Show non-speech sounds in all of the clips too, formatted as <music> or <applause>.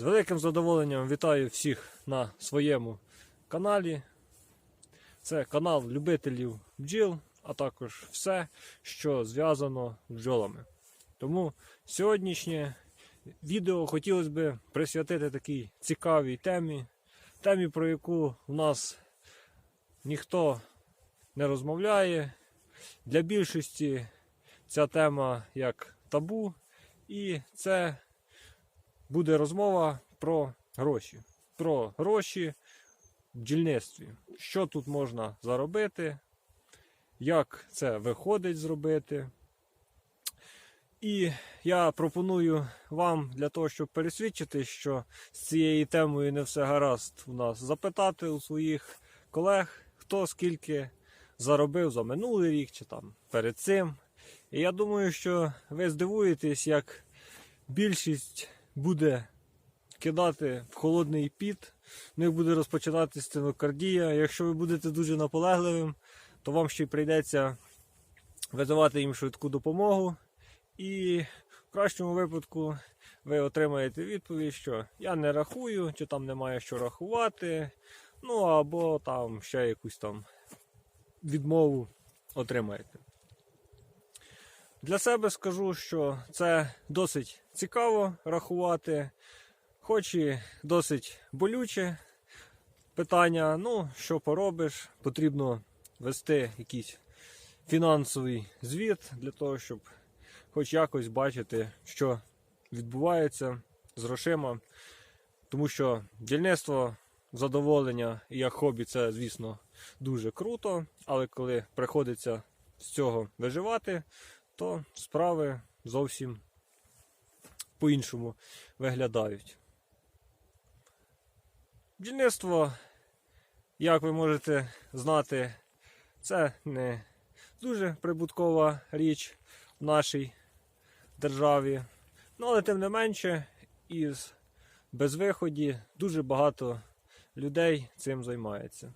З великим задоволенням вітаю всіх на своєму каналі. Це канал любителів бджіл, а також все, що зв'язано з бджолами. Тому сьогоднішнє відео хотілося б присвятити такій цікавій темі, темі, про яку в нас ніхто не розмовляє. Для більшості ця тема як табу, і це буде розмова про гроші. Про гроші в бджільництві. Що тут можна заробити, як це виходить зробити. І я пропоную вам для того, щоб пересвідчити, що з цією темою не все гаразд у нас, запитати у своїх колег, хто скільки заробив за минулий рік чи там перед цим. І я думаю, що ви здивуєтесь, як більшість буде кидати в холодний піт, в них буде розпочинати стенокардія. Якщо ви будете дуже наполегливим, то вам ще й прийдеться визивати їм швидку допомогу. І в кращому випадку ви отримаєте відповідь, що я не рахую, чи там немає що рахувати, ну або там ще якусь там відмову отримаєте. Для себе скажу, що це досить цікаво рахувати, хоч і досить болюче питання. Ну, що поробиш, потрібно вести якийсь фінансовий звіт для того, щоб хоч якось бачити, що відбувається з грошима. Тому що дільництво, задоволення і як хобі це, звісно, дуже круто, але коли приходиться з цього виживати, то справи зовсім по-іншому виглядають. Бджільництво, як ви можете знати, це не дуже прибуткова річ в нашій державі. Ну, але тим не менше, із безвиході дуже багато людей цим займається.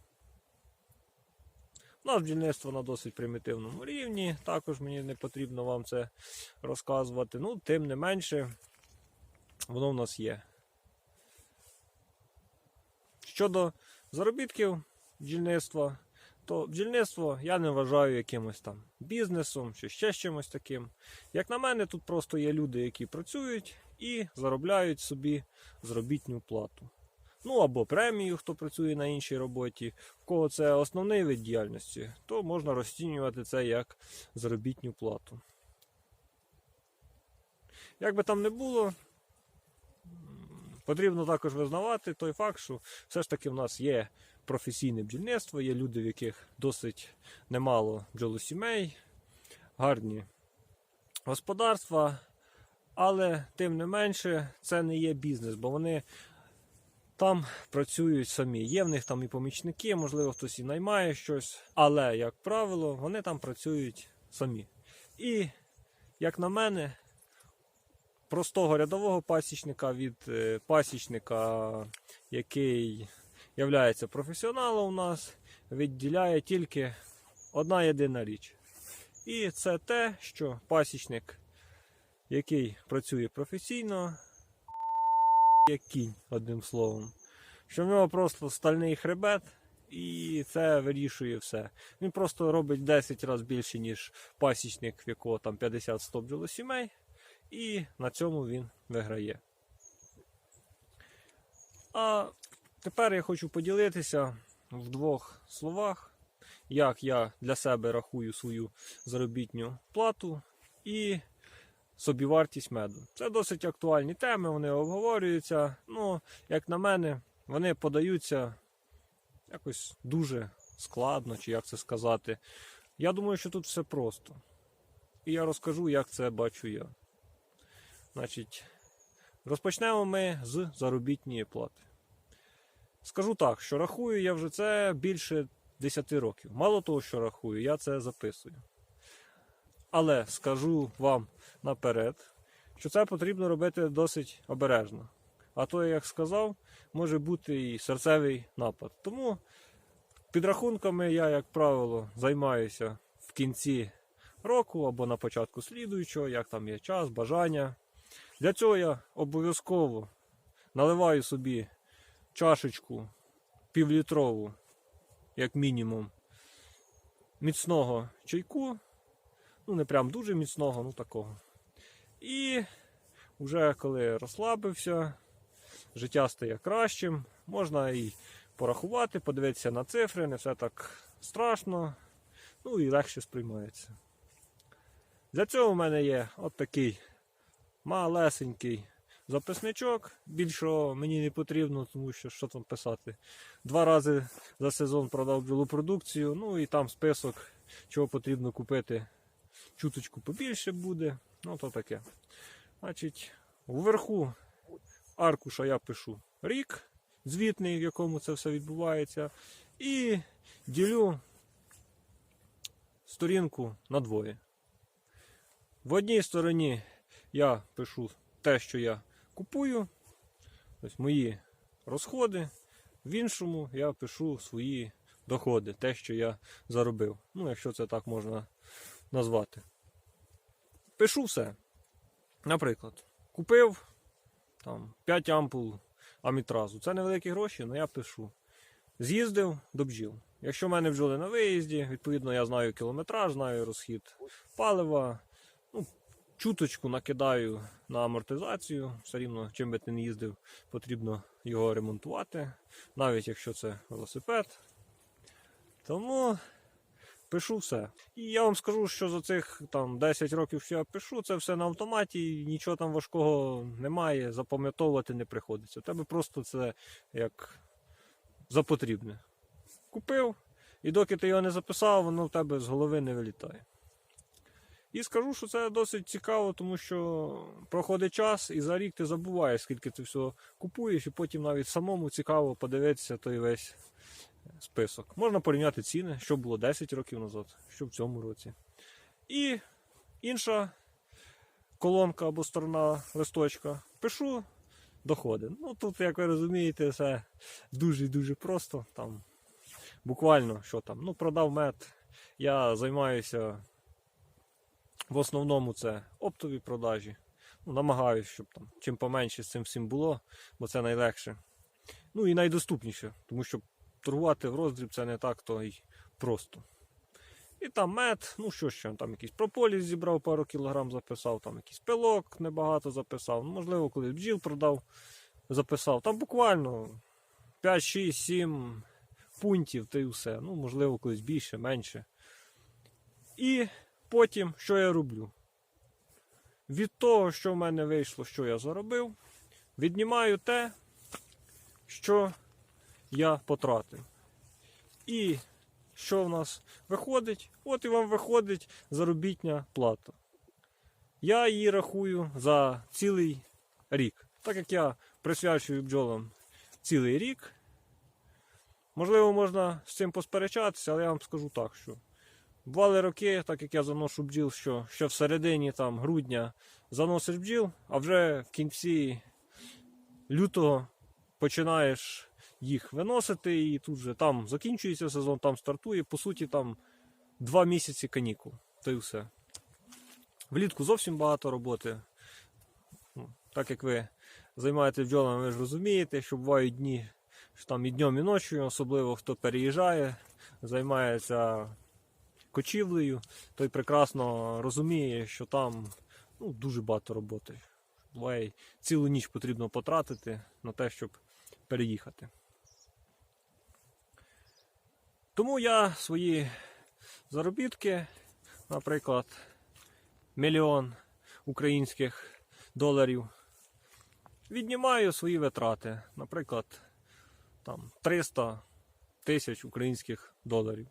У нас бджільництво на досить примітивному рівні, також мені не потрібно вам це розказувати. Ну, тим не менше, воно в нас є. Щодо заробітків бджільництва, то бджільництво я не вважаю якимось там бізнесом чи ще чимось таким. Як на мене, тут просто є люди, які працюють і заробляють собі заробітню плату. Ну або премію, хто працює на іншій роботі. В кого це основний вид діяльності, то можна розцінювати це як заробітню плату. Як би там не було, потрібно також визнавати той факт, що все ж таки в нас є професійне бджільництво, є люди, в яких досить немало бджолосімей, гарні господарства, але тим не менше це не є бізнес, бо вони там працюють самі. Є в них там і помічники, можливо, хтось і наймає щось, але, як правило, вони там працюють самі. І, як на мене, простого рядового пасічника від е, пасічника, який є професіоналом у нас, відділяє тільки одна єдина річ. І це те, що пасічник, який працює професійно, як кінь, одним словом. Що в нього просто стальний хребет, і це вирішує все. Він просто робить 10 разів більше, ніж пасічник, в якого там 50-100 бджолосімей, і на цьому він виграє. А тепер я хочу поділитися в двох словах, як я для себе рахую свою заробітню плату і собівартість меду. Це досить актуальні теми, вони обговорюються. Ну, як на мене, вони подаються якось дуже складно, чи як це сказати. Я думаю, що тут все просто. І я розкажу, як це бачу я. Значить, розпочнемо ми з заробітної плати. Скажу так, що рахую я вже це більше 10 років. Мало того, що рахую, я це записую. Але скажу вам наперед, що це потрібно робити досить обережно. А то, як сказав, може бути і серцевий напад. Тому підрахунками я, як правило, займаюся в кінці року або на початку слідуючого, як там є час, бажання. Для цього я обов'язково наливаю собі чашечку півлітрову, як мінімум, міцного чайку. Ну, не прям дуже міцного, ну такого. І вже коли розслабився, життя стає кращим, можна і порахувати, подивитися на цифри, не все так страшно, ну і легше сприймається. Для цього в мене є от такий малесенький записничок. Більшого мені не потрібно, тому що що там писати. Два рази за сезон продав бджолопродукцію, ну і там список, чого потрібно купити. Чуточку побільше буде. Ну то таке. Значить, вверху аркуша я пишу рік, звітний, в якому це все відбувається. І ділю сторінку на двоє. В одній стороні я пишу те, що я купую, тобто мої розходи. В іншому я пишу свої доходи, те, що я заробив. Ну, якщо це так можна назвати. Пишу все. Наприклад, купив там 5 ампул амітразу. Це невеликі гроші, але я пишу. З'їздив до бджіл. Якщо в мене бджоли на виїзді, відповідно я знаю кілометраж, знаю розхід палива. Чуточку накидаю на амортизацію. Все рівно, чим би ти не їздив, потрібно його ремонтувати, навіть якщо це велосипед. Тому пишу все. І я вам скажу, що за цих там 10 років, що я пишу, це все на автоматі, нічого там важкого немає, запам'ятовувати не приходиться. У тебе просто це як за потрібне. Купив, і доки ти його не записав, воно в тебе з голови не вилітає. І скажу, що це досить цікаво, тому що проходить час і за рік ти забуваєш, скільки ти всього купуєш, і потім навіть самому цікаво подивитися той весь список. Можна порівняти ціни, що було 10 років назад, що в цьому році. І інша колонка або сторона листочка. Пишу доходи. Ну тут, як ви розумієте, все дуже і дуже просто. Там буквально що там. Ну, продав мед. Я займаюся в основному це оптові продажі. Ну, намагаюся, щоб там чим поменше з цим всім було, бо це найлегше. Ну і найдоступніше, тому що торгувати в роздріб це не так то й просто. І там мед, ну що ще, там якийсь прополіс зібрав, пару кілограм записав, там якийсь пилок небагато записав. Ну, можливо, коли бджіл продав, записав. Там буквально 5, 6, 7 пунктів та й все. Ну, можливо, колись більше, менше. І потім, що я роблю? Від того, що в мене вийшло, що я заробив, віднімаю те, що я потратив. І що в нас виходить? От і вам виходить заробітня плата. Я її рахую за цілий рік. Так як я присвячую бджолам цілий рік. Можливо, можна з цим посперечатися, але я вам скажу так, що бували роки, так як я заношу бджіл, що ще в середині там, грудня заносиш бджіл, а вже в кінці лютого починаєш їх виносити, і тут же там закінчується сезон, там стартує. По суті, там два місяці канікул. То й все. Влітку зовсім багато роботи. Ну, Так як ви займаєтесь бджолами, ви ж розумієте, що бувають дні, що там і днем, і ночі, особливо хто переїжджає, займається кочівлею, той прекрасно розуміє, що там ну, дуже багато роботи. Буває, цілу ніч потрібно потратити на те, щоб переїхати. Тому я свої заробітки, наприклад, мільйон українських доларів, віднімаю свої витрати, наприклад, там 300 тисяч українських доларів.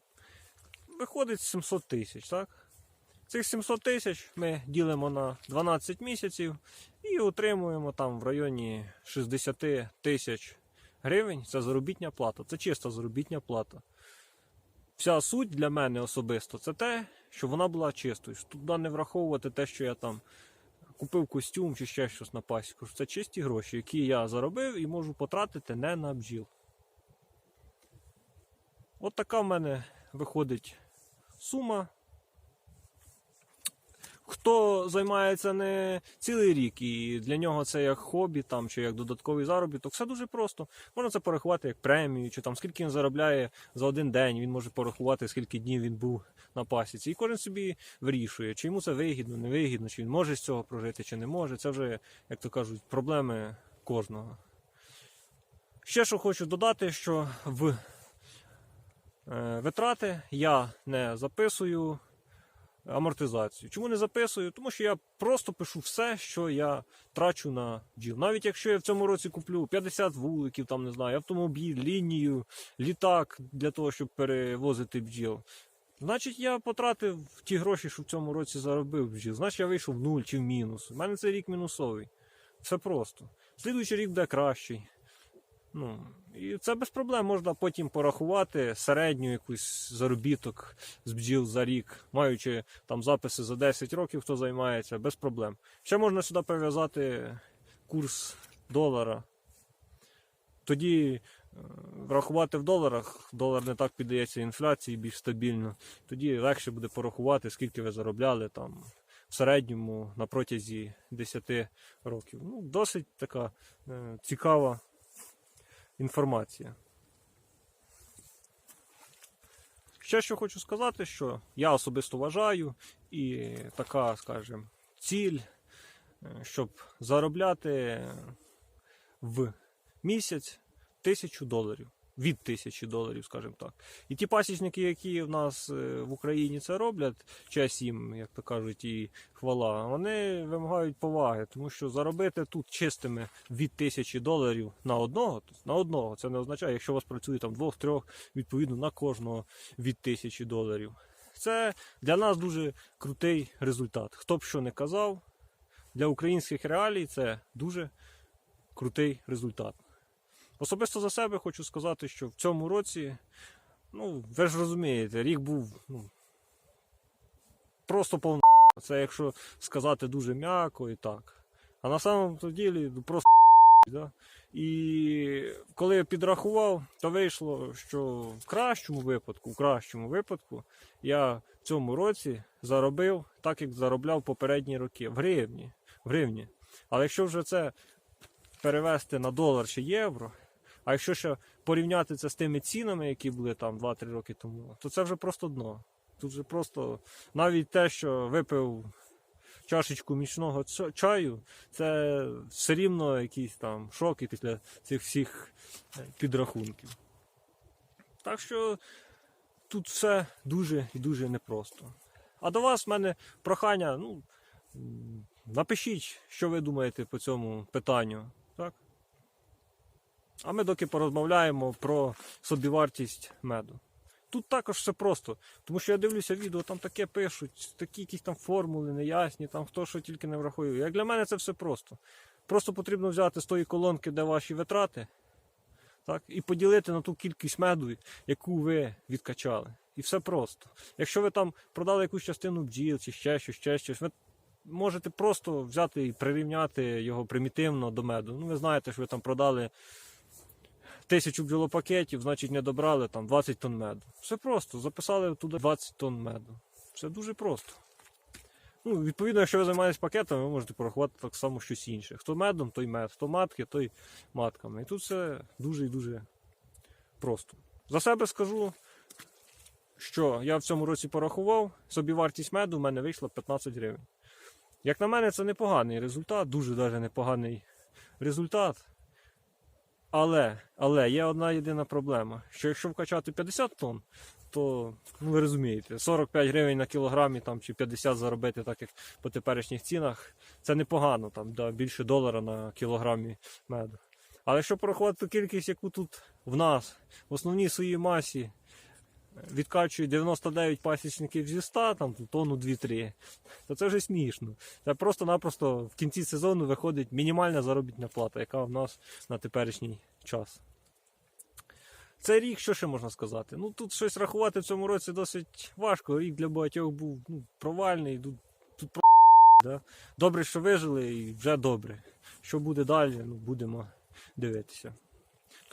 Виходить 700 тисяч, так? Цих 700 тисяч ми ділимо на 12 місяців і отримуємо там в районі 60 тисяч гривень. Це заробітня плата, це чиста заробітня плата. Вся суть для мене особисто це те, що вона була чистою. Туди не враховувати те, що я там купив костюм чи ще щось на пасіку. Це чисті гроші, які я заробив і можу потратити не на бджіл. От така в мене виходить сума. хто займається не цілий рік, і для нього це як хобі там, чи як додатковий заробіток, все дуже просто. Можна це порахувати як премію, чи там скільки він заробляє за один день, він може порахувати, скільки днів він був на пасіці. І кожен собі вирішує, чи йому це вигідно, не вигідно, чи він може з цього прожити, чи не може. Це вже, як то кажуть, проблеми кожного. Ще що хочу додати, що в витрати я не записую амортизацію. Чому не записую? Тому що я просто пишу все, що я трачу на бджіл. Навіть якщо я в цьому році куплю 50 вуликів, там не знаю, автомобіль, лінію, літак для того, щоб перевозити бджіл. Значить, я потратив ті гроші, що в цьому році заробив бджіл. Значить, я вийшов в нуль чи в мінус. У мене цей рік мінусовий. Все просто. Слідуючий рік буде кращий. Ну, і це без проблем можна потім порахувати середню якусь заробіток з бджіл за рік, маючи там записи за 10 років, хто займається, без проблем. Ще можна сюди прив'язати курс долара. Тоді е, врахувати в доларах, долар не так піддається інфляції, більш стабільно. Тоді легше буде порахувати, скільки ви заробляли там в середньому на протязі 10 років. Ну, досить така е, цікава інформація. Ще що хочу сказати, що я особисто вважаю, і така, скажімо, ціль, е, щоб заробляти в місяць тисячу доларів. Від тисячі доларів, скажімо так. І ті пасічники, які в нас е, в Україні це роблять, честь їм, як то кажуть, і хвала, вони вимагають поваги, тому що заробити тут чистими від тисячі доларів на одного, на одного, це не означає, якщо у вас працює там двох-трьох, відповідно на кожного від тисячі доларів. Це для нас дуже крутий результат. Хто б що не казав, для українських реалій це дуже крутий результат. Особисто за себе хочу сказати, що в цьому році, ну, ви ж розумієте, рік був ну, просто повно. <laughs> Це якщо сказати дуже м'яко і так. А на самому ділі ну, просто <laughs> да? І коли я підрахував, то вийшло, що в кращому випадку, в кращому випадку, я в цьому році заробив так, як заробляв попередні роки, в гривні. В гривні. Але якщо вже це перевести на долар чи євро, а якщо ще порівняти це з тими цінами, які були там 2-3 роки тому, то це вже просто дно. Тут вже просто навіть те, що випив чашечку мічного чаю, це все рівно якісь там шоки після цих всіх е, підрахунків. Так що тут все дуже і дуже непросто. А до вас в мене прохання, ну, напишіть, що ви думаєте по цьому питанню. Так? А ми доки порозмовляємо про собівартість меду. Тут також все просто, тому що я дивлюся відео, там таке пишуть, такі якісь там формули неясні, там хто що тільки не врахує. Як для мене це все просто. Просто потрібно взяти з тої колонки, де ваші витрати, так, і поділити на ту кількість меду, яку ви відкачали. І все просто. Якщо ви там продали якусь частину бджіл чи ще щось, ще щось, ви можете просто взяти і прирівняти його примітивно до меду. Ну, ви знаєте, що ви там продали тисячу бджолопакетів, значить не добрали там 20 тонн меду. Все просто, записали туди 20 тонн меду. Все дуже просто. Ну, відповідно, якщо ви займаєтесь пакетами, ви можете порахувати так само щось інше. Хто медом, той мед, хто матки, той матками. І тут все дуже і дуже просто. За себе скажу, що я в цьому році порахував, собівартість меду в мене вийшла 15 гривень. Як на мене, це непоганий результат, дуже навіть непоганий результат. Але, але є одна єдина проблема, що якщо вкачати 50 тонн, то ну ви розумієте, 45 гривень на кілограмі там, чи 50 заробити, так як по теперішніх цінах, це непогано, там, да, більше долара на кілограмі меду. Але якщо ту кількість, яку тут в нас, в основній своїй масі, відкачують 99 пасічників зі 100, там тонну 2-3, то це вже смішно. Це просто-напросто в кінці сезону виходить мінімальна заробітна плата, яка в нас на теперішній час. Цей рік, що ще можна сказати? Ну тут щось рахувати в цьому році досить важко. Рік для багатьох був ну, провальний. Тут, тут про... да? Добре, що вижили, і вже добре. Що буде далі, ну, будемо дивитися.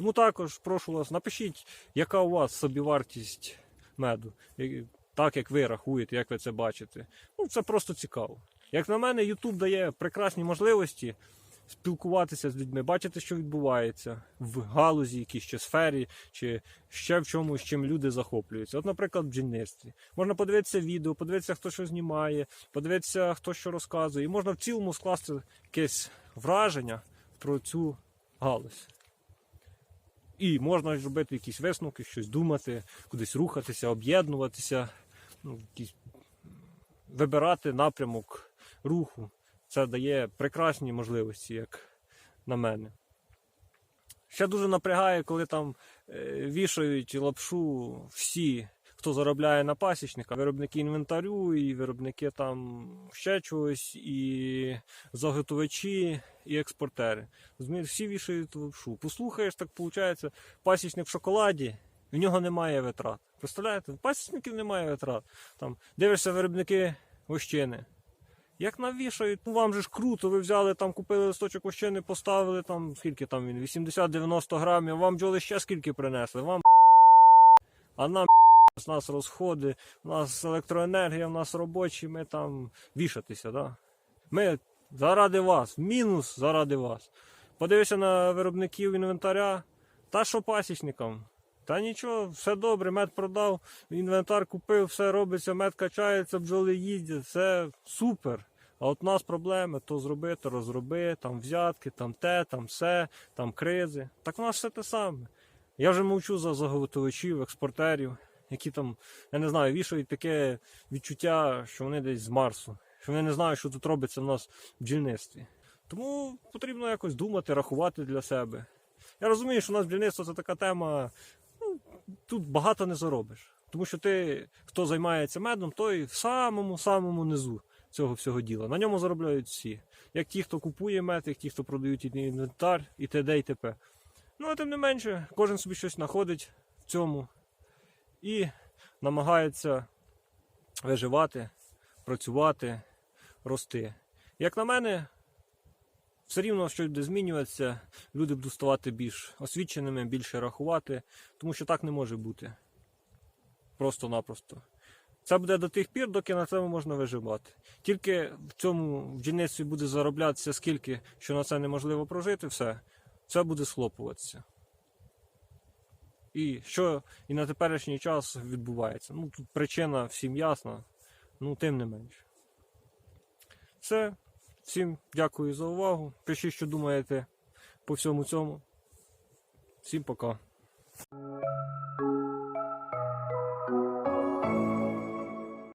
Тому також прошу вас, напишіть, яка у вас собівартість меду, так як ви рахуєте, як ви це бачите. Ну, це просто цікаво. Як на мене, YouTube дає прекрасні можливості спілкуватися з людьми, бачити, що відбувається в галузі, якійсь чи сфері, чи ще в чомусь, чим люди захоплюються. От, наприклад, в бджільництві. Можна подивитися відео, подивитися, хто що знімає, подивитися, хто що розказує. І можна в цілому скласти якесь враження про цю галузь. І можна робити якісь висновки, щось думати, кудись рухатися, об'єднуватися, ну, якісь, вибирати напрямок руху. Це дає прекрасні можливості, як на мене. Ще дуже напрягає, коли там е, вішають лапшу всі, хто заробляє на пасічника, виробники інвентарю, і виробники там ще чогось, і заготовачі, і експортери. Розумієш, всі вішають лапшу. Послухаєш, так виходить, пасічник в шоколаді, в нього немає витрат. Представляєте? В пасічників немає витрат. Там дивишся виробники вощини. Як навішають, ну вам же ж круто, ви взяли там, купили листочок ощини, поставили там, скільки там він, 80-90 грамів, вам бджоли ще скільки принесли, вам а нам з нас розходи, у нас електроенергія, у нас робочі, ми там вішатися, да? Ми заради вас, мінус заради вас. Подивися на виробників інвентаря, та що пасічникам. Та нічого, все добре, мед продав, інвентар купив, все робиться, мед качається, бджоли їздять, все супер. А от у нас проблеми то зроби, то розроби, там взятки, там те, там все, там кризи. Так у нас все те саме. Я вже мовчу за заготовичів, експортерів, які там, я не знаю, вішають таке відчуття, що вони десь з Марсу, що вони не знають, що тут робиться в нас в бджільництві. Тому потрібно якось думати, рахувати для себе. Я розумію, що у нас бджільництво це така тема, ну, тут багато не заробиш. Тому що ти, хто займається медом, той в самому-самому низу цього всього діла. На ньому заробляють всі. Як ті, хто купує мед, як ті, хто продають інвентар і т.д. і т.п. Ну, а тим не менше, кожен собі щось знаходить в цьому і намагається виживати, працювати, рости. Як на мене, все рівно щось буде змінюватися, люди будуть ставати більш освіченими, більше рахувати, тому що так не може бути. Просто-напросто. Це буде до тих пір, доки на цьому можна виживати. Тільки в цьому бджільництві буде зароблятися скільки, що на це неможливо прожити, все, це буде схлопуватися. І що і на теперішній час відбувається. Ну, тут причина всім ясна, ну тим не менше. Все. Всім дякую за увагу. Пишіть, що думаєте по всьому цьому. Всім пока.